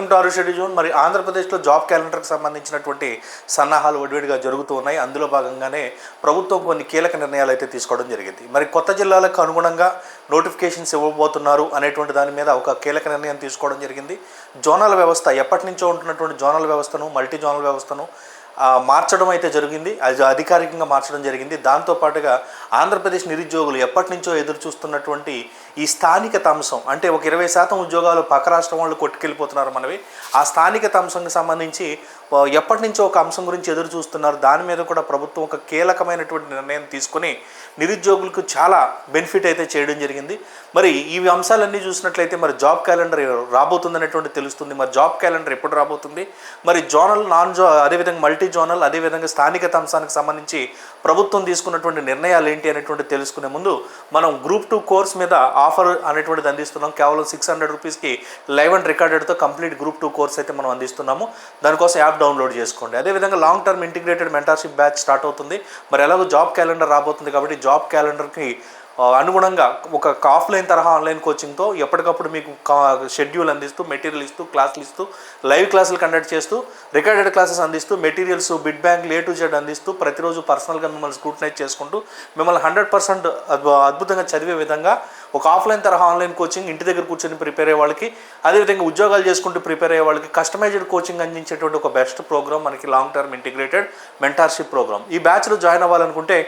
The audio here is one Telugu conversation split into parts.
Welcome to our schedule zone. మరి ఆంధ్రప్రదేశ్లో జాబ్ క్యాలెండర్కి సంబంధించినటువంటి సన్నాహాలు వడివడిగా జరుగుతూ ఉన్నాయి. అందులో భాగంగానే ప్రభుత్వం కొన్ని కీలక నిర్ణయాలు అయితే తీసుకోవడం జరిగింది. మరి కొత్త జిల్లాలకు అనుగుణంగా నోటిఫికేషన్స్ ఇవ్వబోతున్నారు అనేటువంటి దాని మీద ఒక కీలక నిర్ణయం తీసుకోవడం జరిగింది. జోనల్ వ్యవస్థ ఎప్పటి నుంచో ఉంటున్నటువంటి జోనల్ వ్యవస్థను మల్టీ జోనల్ వ్యవస్థను మార్చడం అయితే జరిగింది. అది అధికారికంగా మార్చడం జరిగింది. దాంతోపాటుగా ఆంధ్రప్రదేశ్ నిరుద్యోగులు ఎప్పటి నుంచో ఎదురు చూస్తున్నటువంటి ఈ స్థానికత అంశం అంటే ఒక ఇరవై శాతం ఉద్యోగాలు పక్క రాష్ట్రం వాళ్ళు కొట్టుకెళ్ళిపోతున్నారు మనవి. ఆ స్థానికత అంశంకి సంబంధించి ఎప్పటి నుంచో ఒక అంశం గురించి ఎదురు చూస్తున్నారు. దాని మీద కూడా ప్రభుత్వం ఒక కీలకమైనటువంటి నిర్ణయం తీసుకుని నిరుద్యోగులకు చాలా బెనిఫిట్ అయితే చేయడం జరిగింది. మరి ఈ అంశాలన్నీ చూసినట్లయితే మరి జాబ్ క్యాలెండర్ రాబోతుందనేటువంటి తెలుస్తుంది. మరి జాబ్ క్యాలెండర్ ఎప్పుడు రాబోతుంది? మరి జోనల్ నాన్ జో అదేవిధంగా మల్టీ జోనల్ అదేవిధంగా స్థానికత అంశానికి సంబంధించి ప్రభుత్వం తీసుకున్నటువంటి నిర్ణయాలు ఏంటి అనేటువంటి తెలుసుకునే ముందు మనం గ్రూప్ టూ కోర్స్ మీద ఆఫర్ అనేటువంటిది అందిస్తున్నాం. కేవలం సిక్స్ హండ్రెడ్ రూపీస్కి లైవ్ అండ్ రికార్డెడ్తో కంప్లీట్ గ్రూప్ టూ కోర్స్ అయితే మనం అందిస్తున్నాము. దానికోసం యాప్ డౌన్లోడ్ చేసుకోండి. అదేవిధంగా long term integrated mentorship batch start అవుతుంది. మరి ఎలాగో జాబ్ క్యాలెండర్ రాబోతుంది కాబట్టి జాబ్ క్యాలెండర్కి అనుగుణంగా ఒక ఆఫ్లైన్ తరహా ఆన్లైన్ కోచింగ్తో ఎప్పటికప్పుడు మీకు షెడ్యూల్ అందిస్తూ మెటీరియల్ ఇస్తూ క్లాసులు ఇస్తూ లైవ్ క్లాసులు కండక్ట్ చేస్తూ రికార్డెడ్ క్లాసెస్ అందిస్తూ మెటీరియల్స్ బిడ్ బ్యాంక్ లే టు జెడ్ అందిస్తూ ప్రతిరోజు పర్సనల్గా మిమ్మల్ని స్క్రూటనైజ్ చేసుకుంటూ మిమ్మల్ని హండ్రెడ్ పర్సెంట్ అద్భుతంగా చదివే విధంగా ఒక ఆఫ్లైన్ తరహా ఆన్లైన్ కోచింగ్ ఇంటి దగ్గర కూర్చొని ప్రిపేర్ అయ్యే వాళ్ళకి అదేవిధంగా ఉద్యోగాలు చేసుకుంటూ ప్రిపేర్ అయ్యే వాళ్ళకి కస్టమైజ్డ్ కోచింగ్ అందించేటువంటి ఒక బెస్ట్ ప్రోగ్రామ్ మనకి long term integrated mentorship program. ఈ బ్యాచ్లో జాయిన్ అవ్వాలనుకుంటే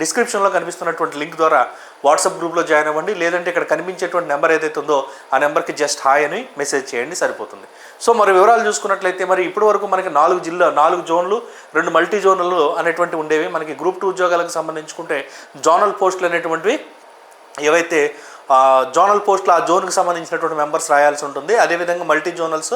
డిస్క్రిప్షన్లో కనిపిస్తున్నటువంటి లింక్ ద్వారా వాట్సాప్ గ్రూప్లో జాయిన్ అవ్వండి. లేదంటే ఇక్కడ కనిపించేటువంటి నెంబర్ ఏదైతే ఉందో ఆ నెంబర్కి జస్ట్ హాయ్ అని మెసేజ్ చేయండి సరిపోతుంది. సో మరి వివరాలు చూసుకున్నట్లయితే మరి ఇప్పటి వరకు మనకి నాలుగు జిల్లా నాలుగు జోన్లు రెండు మల్టీ జోన్లు అనేటువంటి ఉండేవి. మనకి గ్రూప్ టూ ఉద్యోగాలకు సంబంధించుకుంటే జోనల్ పోస్టులు అనేటువంటివి ఏవైతే జోనల్ పోస్టులు ఆ జోన్కి సంబంధించినటువంటి మెంబర్స్ రాయాల్సి ఉంటుంది. అదేవిధంగా మల్టీ జోనల్స్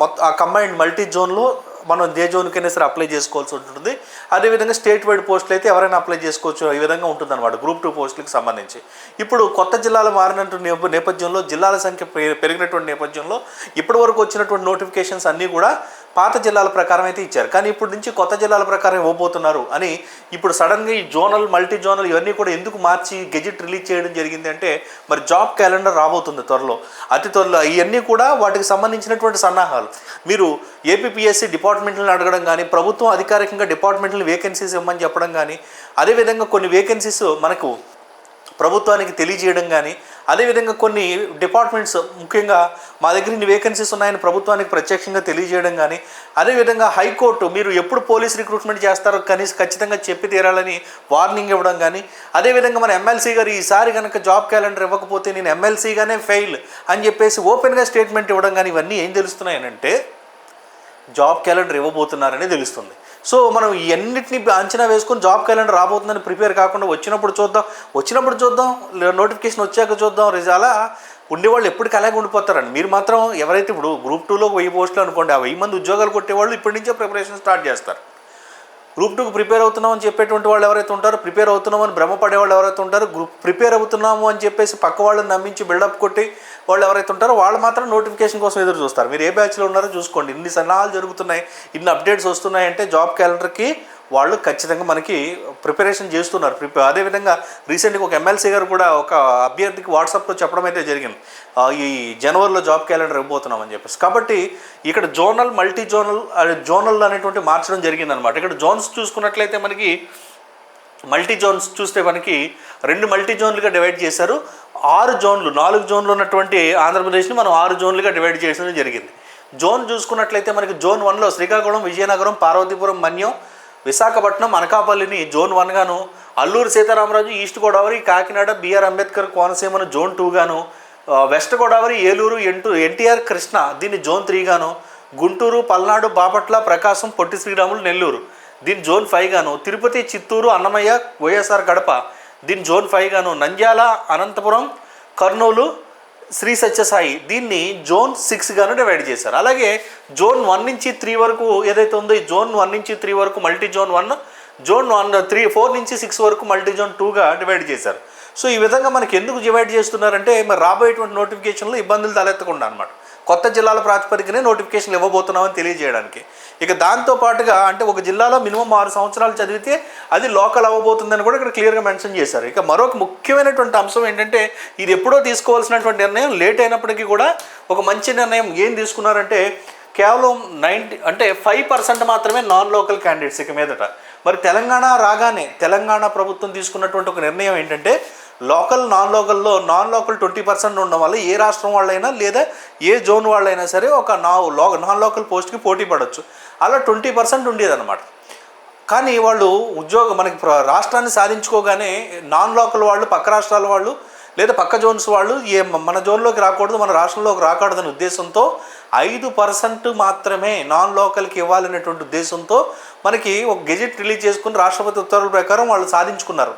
మొత్తం ఆ కంబైన్డ్ మల్టీ జోన్లో మనం ఏ జోన్కైనా సరే అప్లై చేసుకోవాల్సి ఉంటుంది అదేవిధంగా స్టేట్ వైడ్ పోస్టులు అయితే ఎవరైనా అప్లై చేసుకోవచ్చు. ఈ విధంగా ఉంటుంది అనమాట గ్రూప్ టూ పోస్టులకు సంబంధించి. ఇప్పుడు కొత్త జిల్లాలు మారినటువంటి నేపథ్యంలో జిల్లాల సంఖ్య పె- పెరిగినటువంటి నేపథ్యంలో ఇప్పటి వరకు వచ్చినటువంటి నోటిఫికేషన్స్ అన్నీ కూడా పాత జిల్లాల ప్రకారం అయితే ఇచ్చారు. కానీ ఇప్పుడు నుంచి కొత్త జిల్లాల ప్రకారం ఇవ్వబోతున్నారు అని ఇప్పుడు సడన్గా ఈ జోనల్ మల్టీ జోనల్ ఇవన్నీ కూడా ఎందుకు మార్చి గెజిట్ రిలీజ్ చేయడం జరిగింది అంటే మరి జాబ్ క్యాలెండర్ రాబోతుంది త్వరలో. అతి త్వరలో ఇవన్నీ కూడా వాటికి సంబంధించినటువంటి సన్నాహాలు. మీరు ఏపీపీఎస్సీ డిపార్ట్మెంట్లను అడగడం కానీ ప్రభుత్వం అధికారికంగా డిపార్ట్మెంట్లు వేకెన్సీస్ ఇవ్వమని చెప్పడం కానీ అదేవిధంగా కొన్ని వేకెన్సీస్ మనకు ప్రభుత్వానికి తెలియజేయడం కానీ అదేవిధంగా కొన్ని డిపార్ట్మెంట్స్ ముఖ్యంగా మా దగ్గర ఇన్ని వేకెన్సీస్ ఉన్నాయని ప్రభుత్వానికి ప్రత్యక్షంగా తెలియజేయడం కానీ అదేవిధంగా హైకోర్టు మీరు ఎప్పుడు పోలీస్ రిక్రూట్మెంట్ చేస్తారో కనీసం ఖచ్చితంగా చెప్పి తీరాలని వార్నింగ్ ఇవ్వడం కానీ అదేవిధంగా మన ఎమ్మెల్సీ గారు ఈసారి కనుక జాబ్ క్యాలెండర్ ఇవ్వకపోతే నేను ఎమ్మెల్సీగానే ఫెయిల్ అని చెప్పేసి ఓపెన్గా స్టేట్మెంట్ ఇవ్వడం కానీ ఇవన్నీ ఏం తెలుస్తున్నాయనంటే జాబ్ క్యాలెండర్ ఇవ్వబోతున్నారని తెలుస్తుంది. సో మనం ఇవన్నిటిని అంచనా వేసుకొని జాబ్ క్యాలెండర్ రాబోతుందని ప్రిపేర్ కాకుండా వచ్చినప్పుడు చూద్దాం. వచ్చినప్పుడు చూద్దాం నోటిఫికేషన్ వచ్చాక చూద్దాం రిజాలా ఉండేవాళ్ళు ఎప్పటికీ అలాగే ఉండిపోతారండి. మీరు మాత్రం ఎవరైతే ఇప్పుడు గ్రూప్ టూలో వెయ్యి పోస్టులు అనుకోండి ఆ వెయ్యి మంది ఉద్యోగాలు కొట్టేవాళ్ళు ఇప్పటి నుంచే ప్రిపరేషన్ స్టార్ట్ చేస్తారు. గ్రూప్ టూకి ప్రిపేర్ అవుతున్నాం అని చెప్పేటువంటి వాళ్ళు ఎవరైతే ఉంటారో ప్రిపేర్ అవుతున్నాం అని భ్రమపడే వాళ్ళు ఎవరైతే ఉంటారో గ్రూప్ ప్రిపేర్ అవుతున్నాము అని చెప్పేసి పక్క వాళ్ళని నమ్మించి బిల్డప్ కొట్టి వాళ్ళు ఎవరైతే ఉంటారో వాళ్ళు మాత్రం నోటిఫికేషన్ కోసం ఎదురు చూస్తారు. మీరు ఏ బ్యాచ్లో ఉన్నారో చూసుకోండి. ఇన్ని సన్నాహాలు జరుగుతున్నాయి ఇన్ని అప్డేట్స్ వస్తున్నాయంటే జాబ్ క్యాలెండర్కి వాళ్ళు ఖచ్చితంగా మనకి ప్రిపరేషన్ చేస్తున్నారు. ప్రిపే అదేవిధంగా రీసెంట్గా ఒక ఎమ్మెల్సీ గారు కూడా ఒక అభ్యర్థికి వాట్సాప్లో చెప్పడం అయితే జరిగింది. ఈ జనవరిలో జాబ్ క్యాలెండర్ ఇవ్వబోతున్నామని చెప్పేసి. కాబట్టి ఇక్కడ జోనల్ మల్టీ జోనల్ జోనల్ అనేటువంటి మార్చడం జరిగిందనమాట ఇక్కడ జోన్స్ చూసుకున్నట్లయితే మనకి మల్టీ జోన్స్ చూస్తే మనకి రెండు మల్టీ జోన్లుగా డివైడ్ చేశారు. ఆరు జోన్లు నాలుగు జోన్లు ఉన్నటువంటి ఆంధ్రప్రదేశ్ని మనం ఆరు జోన్లుగా డివైడ్ చేయడం జరిగింది. జోన్ చూసుకున్నట్లయితే మనకి జోన్ వన్లో శ్రీకాకుళం విజయనగరం పార్వతీపురం మన్యం విశాఖపట్నం అనకాపల్లిని జోన్ వన్గాను అల్లూరు సీతారామరాజు ఈస్ట్ గోదావరి కాకినాడ బిఆర్ అంబేద్కర్ కోనసీమను జోన్ టూ గాను వెస్ట్ గోదావరి ఏలూరు ఎంటూ ఎన్టీఆర్ కృష్ణ దీన్ని జోన్ త్రీ గాను గుంటూరు పల్నాడు బాపట్ల ప్రకాశం పొట్టి శ్రీరాములు నెల్లూరు దీని జోన్ ఫైవ్ గాను తిరుపతి చిత్తూరు అన్నమయ్య వైఎస్ఆర్ కడప దీని జోన్ ఫైవ్ గాను నంద్యాల అనంతపురం కర్నూలు శ్రీ సత్యసాయి దీన్ని జోన్ సిక్స్గాను డివైడ్ చేశారు. అలాగే జోన్ వన్ నుంచి త్రీ వరకు ఏదైతే ఉందో ఈ జోన్ వన్ నుంచి త్రీ వరకు multi zone one zone one three four నుంచి సిక్స్ వరకు మల్టీ జోన్ టూగా డివైడ్ చేశారు. సో ఈ విధంగా మనకి ఎందుకు డివైడ్ చేస్తున్నారంటే మరి రాబోయేటువంటి నోటిఫికేషన్లో ఇబ్బందులు తలెత్తకుండా అనమాట కొత్త జిల్లాల ప్రాతిపదికనే నోటిఫికేషన్లు ఇవ్వబోతున్నామని తెలియజేయడానికి. ఇక దాంతో పాటుగా అంటే ఒక జిల్లాలో మినిమం ఆరు సంవత్సరాలు చదివితే అది లోకల్ అవ్వబోతుందని కూడా ఇక్కడ క్లియర్గా మెన్షన్ చేశారు. ఇక మరొక ముఖ్యమైనటువంటి అంశం ఏంటంటే ఇది ఎప్పుడో తీసుకోవాల్సినటువంటి నిర్ణయం లేట్ అయినప్పటికీ కూడా ఒక మంచి నిర్ణయం ఏం తీసుకున్నారంటే కేవలం నైంటీ అంటే ఫైవ్ పర్సెంట్ మాత్రమే నాన్ లోకల్ క్యాండిడేట్స్ ఇక మీదట. మరి తెలంగాణ రాగానే తెలంగాణ ప్రభుత్వం తీసుకున్నటువంటి ఒక నిర్ణయం ఏంటంటే లోకల్ నాన్ లోకల్లో నాన్ లోకల్ ట్వంటీ పర్సెంట్ ఉండడం వల్ల ఏ రాష్ట్రం వాళ్ళైనా లేదా ఏ జోన్ వాళ్ళైనా సరే ఒక నా లో నాన్ లోకల్ పోస్ట్కి పోటీ పడవచ్చు అలా ట్వంటీ పర్సెంట్ ఉండేదన్నమాట. కానీ వాళ్ళు ఉద్యోగం మనకి రాష్ట్రాన్ని సాధించుకోగానే నాన్ లోకల్ వాళ్ళు పక్క రాష్ట్రాల వాళ్ళు లేదా పక్క జోన్స్ వాళ్ళు ఏ మన జోన్లోకి రాకూడదు మన రాష్ట్రంలోకి రాకూడదనే ఉద్దేశంతో ఐదు పర్సెంట్ మాత్రమే నాన్ లోకల్కి ఇవ్వాలనేటువంటి ఉద్దేశంతో మనకి ఒక గెజెట్ రిలీజ్ చేసుకుని రాష్ట్రపతి ఉత్తర్వుల ప్రకారం వాళ్ళు సాధించుకున్నారు.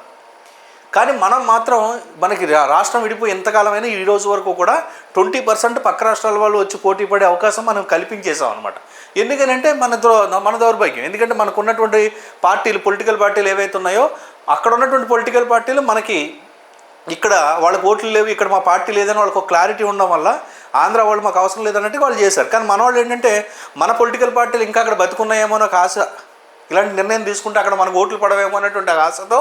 కానీ మనం మాత్రం మనకి రా- రాష్ట్రం విడిపోయి ఎంతకాలమైనా ఈ రోజు వరకు కూడా ట్వంటీ పర్సెంట్ పక్క రాష్ట్రాల వాళ్ళు వచ్చి పోటీ పడే అవకాశం మనం కల్పించేసాం అనమాట ఎందుకనంటే మన దో- మన దౌర్భాగ్యం. ఎందుకంటే మనకు ఉన్నటువంటి పార్టీలు పొలిటికల్ పార్టీలు ఏవైతే ఉన్నాయో అక్కడ ఉన్నటువంటి పొలిటికల్ పార్టీలు మనకి ఇక్కడ వాళ్ళకి ఓట్లు లేవు ఇక్కడ మా పార్టీ లేదని వాళ్ళకి ఒక క్లారిటీ ఉండడం వల్ల ఆంధ్ర వాళ్ళు మాకు అవసరం లేదన్నట్టు వాళ్ళు చేశారు. కానీ మన వాళ్ళు ఏంటంటే మన పొలిటికల్ పార్టీలు ఇంకా అక్కడ బతుకున్నాయేమో అని ఒక ఆశ ఇలాంటి నిర్ణయం తీసుకుంటే అక్కడ మనకు ఓట్లు పడవేమో అనేటువంటి ఆశతో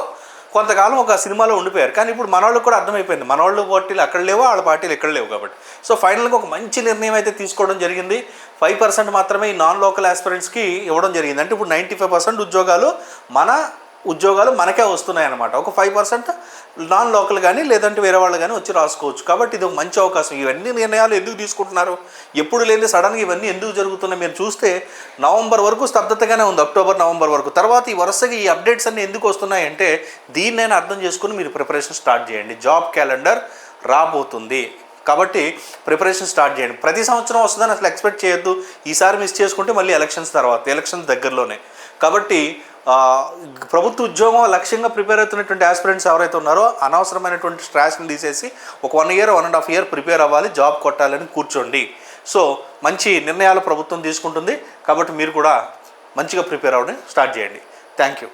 కొంతకాలం ఒక సినిమాలో ఉండిపోయారు. కానీ ఇప్పుడు మన వాళ్ళకి కూడా అర్థమైపోయింది. మన వాళ్ళు పార్టీలు అక్కడ లేవు వాళ్ళ పార్టీలు ఇక్కడ లేవు కాబట్టి. సో ఫైనల్గా ఒక మంచి నిర్ణయం అయితే తీసుకోవడం జరిగింది. ఫైవ్ పర్సెంట్ మాత్రమే ఈ నాన్ లోకల్ ఆస్పిరెంట్స్కి ఇవ్వడం జరిగింది. అంటే ఇప్పుడు నైంటీ ఫైవ్ పర్సెంట్ ఉద్యోగాలు మన ఉద్యోగాలు మనకే వస్తున్నాయన్నమాట. ఒక ఫైవ్ పర్సెంట్ నాన్ లోకల్ కానీ లేదంటే వేరే వాళ్ళు కానీ వచ్చి రాసుకోవచ్చు. కాబట్టి ఇది ఒక మంచి అవకాశం. ఇవన్నీ నిర్ణయాలు ఎందుకు తీసుకుంటున్నారు? ఎప్పుడు లేని సడన్గా ఇవన్నీ ఎందుకు జరుగుతున్నాయి? మీరు చూస్తే నవంబర్ వరకు స్తబ్దతగానే ఉంది. అక్టోబర్ నవంబర్ వరకు. తర్వాత ఈ వరుసగా ఈ అప్డేట్స్ అన్నీ ఎందుకు వస్తున్నాయి అంటే దీన్ని నేను అర్థం చేసుకుని మీరు ప్రిపరేషన్ స్టార్ట్ చేయండి. జాబ్ క్యాలెండర్ రాబోతుంది. కాబట్టి ప్రిపరేషన్ స్టార్ట్ చేయండి. ప్రతి సంవత్సరం వస్తుందని అసలు ఎక్స్పెక్ట్ చేయొద్దు. ఈసారి మిస్ చేసుకుంటే మళ్ళీ ఎలక్షన్స్ తర్వాత ఎలక్షన్స్ దగ్గరలోనే. కాబట్టి ప్రభుత్వ ఉద్యోగం లక్ష్యంగా ప్రిపేర్ అవుతున్నటువంటి ఆస్పిరెంట్స్ ఎవరైతే ఉన్నారో అనవసరమైనటువంటి స్ట్రాస్ని తీసేసి ఒక one year one and half year prepare అవ్వాలి జాబ్ కొట్టాలని కూర్చోండి. సో మంచి నిర్ణయాలు ప్రభుత్వం తీసుకుంటుంది. కాబట్టి మీరు కూడా మంచిగా ప్రిపేర్ అవ్వడం స్టార్ట్ చేయండి. Thank you.